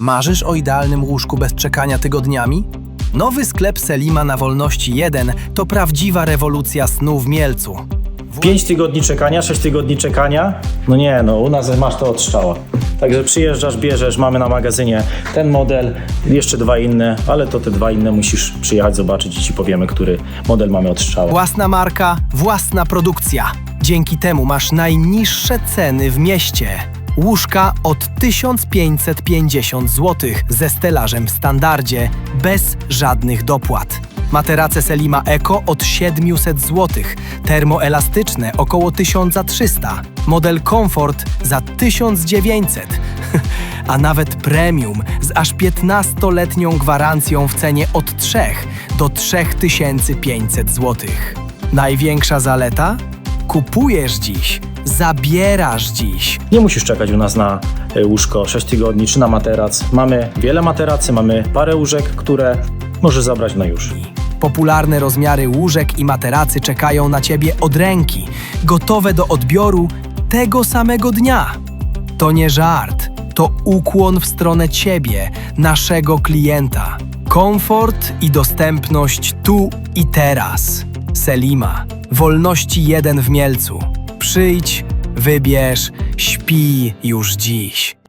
Marzysz o idealnym łóżku bez czekania tygodniami? Nowy sklep Selima na Wolności 1 to prawdziwa rewolucja snu w Mielcu. 5 tygodni czekania, 6 tygodni czekania. No nie, no u nas masz to od strzała. Także przyjeżdżasz, bierzesz, mamy na magazynie ten model, jeszcze dwa inne, ale to te dwa inne musisz przyjechać, zobaczyć i ci powiemy, który model mamy od strzała. Własna marka, własna produkcja. Dzięki temu masz najniższe ceny w mieście. Łóżka od 1550 zł ze stelażem w standardzie, bez żadnych dopłat. Materace Selima Eco od 700 zł, termoelastyczne około 1300, model Comfort za 1900, a nawet premium z aż 15-letnią gwarancją w cenie od 3 do 3500 zł. Największa zaleta? Kupujesz dziś, zabierasz dziś. Nie musisz czekać u nas na e, łóżko 6 tygodni czy na materac. Mamy wiele materacy, mamy parę łóżek, które możesz zabrać na już. Popularne rozmiary łóżek i materacy czekają na Ciebie od ręki, gotowe do odbioru tego samego dnia. To nie żart, to ukłon w stronę Ciebie, naszego klienta. Komfort i dostępność tu i teraz. Selima, wolności jeden w Mielcu. Przyjdź, wybierz, śpi już dziś.